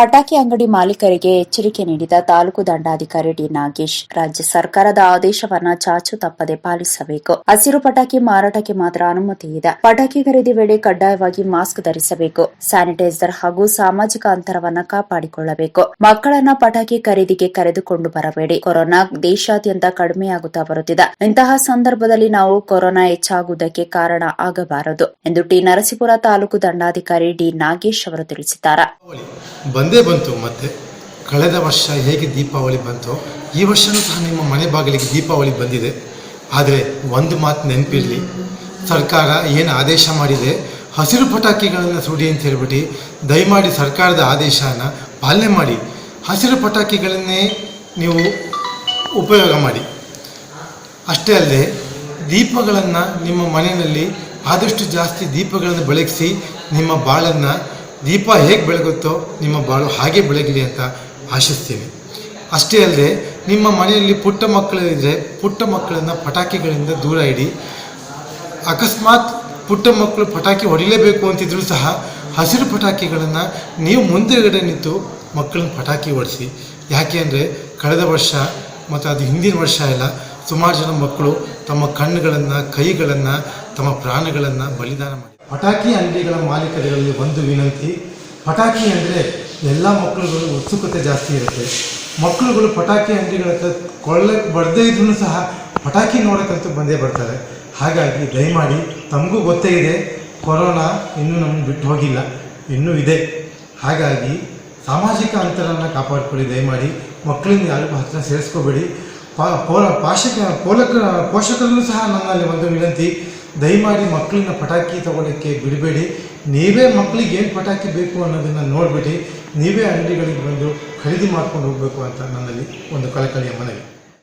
ಪಟಾಕಿ ಅಂಗಡಿ ಮಾಲೀಕರಿಗೆ ಎಚ್ಚರಿಕೆ ನೀಡಿದ ತಾಲೂಕು ದಂಡಾಧಿಕಾರಿ ಡಿ ನಾಗೇಶ್, ರಾಜ್ಯ ಸರ್ಕಾರದ ಆದೇಶವನ್ನ ಚಾಚು ತಪ್ಪದೆ ಪಾಲಿಸಬೇಕು. ಹಸಿರು ಪಟಾಕಿ ಮಾರಾಟಕ್ಕೆ ಮಾತ್ರ ಅನುಮತಿ ಇದೆ. ಪಟಾಕಿ ಖರೀದಿ ವೇಳೆ ಕಡ್ಡಾಯವಾಗಿ ಮಾಸ್ಕ್ ಧರಿಸಬೇಕು. ಸ್ಯಾನಿಟೈಸರ್ ಹಾಗೂ ಸಾಮಾಜಿಕ ಅಂತರವನ್ನ ಕಾಪಾಡಿಕೊಳ್ಳಬೇಕು. ಮಕ್ಕಳನ್ನ ಪಟಾಕಿ ಖರೀದಿಗೆ ಕರೆದುಕೊಂಡು ಬರಬೇಡಿ. ಕೊರೋನಾ ದೇಶಾದ್ಯಂತ ಕಡಿಮೆಯಾಗುತ್ತಾ ಬರುತ್ತಿದೆ. ಇಂತಹ ಸಂದರ್ಭದಲ್ಲಿ ನಾವು ಕೊರೋನಾ ಹೆಚ್ಚಾಗುವುದಕ್ಕೆ ಕಾರಣ ಆಗಬಾರದು ಎಂದು ಟಿ ನರಸೀಪುರ ತಾಲೂಕು ದಂಡಾಧಿಕಾರಿ ಡಿ ನಾಗೇಶ್ ಅವರು ತಿಳಿಸಿದ್ದಾರೆ. ಬಂದೇ ಬಂತು, ಮತ್ತೆ ಕಳೆದ ವರ್ಷ ಹೇಗೆ ದೀಪಾವಳಿ ಬಂತೋ, ಈ ವರ್ಷನೂ ಸಹ ನಿಮ್ಮ ಮನೆ ಬಾಗಿಲಿಗೆ ದೀಪಾವಳಿ ಬಂದಿದೆ. ಆದರೆ ಒಂದು ಮಾತು ನೆನಪಿರಲಿ, ಸರ್ಕಾರ ಏನು ಆದೇಶ ಮಾಡಿದೆ, ಹಸಿರು ಪಟಾಕಿಗಳನ್ನು ಸುಡಿ ಅಂತ ಹೇಳ್ಬಿಟ್ಟು ದಯಮಾಡಿ ಸರ್ಕಾರದ ಆದೇಶನ ಪಾಲನೆ ಮಾಡಿ, ಹಸಿರು ಪಟಾಕಿಗಳನ್ನೇ ನೀವು ಉಪಯೋಗ ಮಾಡಿ. ಅಷ್ಟೇ ಅಲ್ಲದೆ ದೀಪಗಳನ್ನು ನಿಮ್ಮ ಮನೆಯಲ್ಲಿ ಆದಷ್ಟು ಜಾಸ್ತಿ ದೀಪಗಳನ್ನು ಬೆಳಗಿಸಿ ನಿಮ್ಮ ಬಾಳನ್ನು ದೀಪ ಹೇಗೆ ಬೆಳಗುತ್ತೋ ನಿಮ್ಮ ಬಾಳು ಹಾಗೆ ಬೆಳಗಲಿ ಅಂತ ಆಶಿಸ್ತೀವಿ ಅಷ್ಟೇ ಅಲ್ಲದೆ ನಿಮ್ಮ ಮನೆಯಲ್ಲಿ ಪುಟ್ಟ ಮಕ್ಕಳಿದ್ರೆ ಪುಟ್ಟ ಮಕ್ಕಳನ್ನು ಪಟಾಕಿಗಳಿಂದ ದೂರ ಇಡಿ. ಅಕಸ್ಮಾತ್ ಪುಟ್ಟ ಮಕ್ಕಳು ಪಟಾಕಿ ಹೊಡಿಲೇಬೇಕು ಅಂತಿದ್ರೂ ಸಹ ಹಸಿರು ಪಟಾಕಿಗಳನ್ನು ನೀವು ಮುಂದೆಗಡೆ ನಿಂತು ಮಕ್ಕಳನ್ನ ಪಟಾಕಿ ಹೊಡಿಸಿ. ಯಾಕೆ ಅಂದರೆ ಕಳೆದ ವರ್ಷ ಮತ್ತು ಅದು ಹಿಂದಿನ ವರ್ಷ ಎಲ್ಲ ಸುಮಾರು ಜನ ಮಕ್ಕಳು ತಮ್ಮ ಕಣ್ಣುಗಳನ್ನು, ಕೈಗಳನ್ನು, ತಮ್ಮ ಪ್ರಾಣಗಳನ್ನು ಬಲಿದಾನ ಮಾಡಿ ಪಟಾಕಿ ಅಂಗಡಿಗಳ ಮಾಲೀಕರುಗಳಲ್ಲಿ ಒಂದು ವಿನಂತಿ. ಪಟಾಕಿ ಅಂದರೆ ಎಲ್ಲ ಮಕ್ಕಳುಗಳು ಉತ್ಸುಕತೆ ಜಾಸ್ತಿ ಇರುತ್ತೆ. ಮಕ್ಕಳುಗಳು ಪಟಾಕಿ ಅಂಗಡಿಗಳ ಕೊಳ್ಳಕ್ಕೆ ಬಡದೇ ಇದ್ರೂ ಸಹ ಪಟಾಕಿ ನೋಡೋಕ್ಕಂತೂ ಬಂದೇ ಬರ್ತಾರೆ. ಹಾಗಾಗಿ ದಯಮಾಡಿ ತಮಗೂ ಗೊತ್ತೇ ಇದೆ, ಕೊರೋನಾ ಇನ್ನೂ ನಮ್ಗೆ ಬಿಟ್ಟು ಹೋಗಿಲ್ಲ, ಇನ್ನೂ ಇದೆ. ಹಾಗಾಗಿ ಸಾಮಾಜಿಕ ಅಂತರನ ಕಾಪಾಡಿಕೊಳ್ಳಿ, ದಯಮಾಡಿ ಮಕ್ಕಳನ್ನ ಯಾರಿಗೂ ಹತ್ತಿರ ಸೇರಿಸ್ಕೋಬೇಡಿ. ಪಾಶಕ ಪೋಲಕ ಪೋಷಕರಲ್ಲೂ ಸಹ ನನ್ನಲ್ಲಿ ಒಂದು ವಿನಂತಿ. ದಯಮಾಡಿ ಮಕ್ಕಳನ್ನ ಪಟಾಕಿ ತಗೊಳ್ಳೋಕ್ಕೆ ಬಿಡಬೇಡಿ. ನೀವೇ ಮಕ್ಕಳಿಗೆ ಏನು ಪಟಾಕಿ ಬೇಕು ಅನ್ನೋದನ್ನು ನೋಡಿಬಿಟ್ಟು ನೀವೇ ಅಂಗಡಿಗಳಿಗೆ ಬಂದು ಖರೀದಿ ಮಾಡ್ಕೊಂಡು ಹೋಗಬೇಕು ಅಂತ ನನ್ನಲ್ಲಿ ಒಂದು ಕಳಕಳಿಯ ಮನವಿ.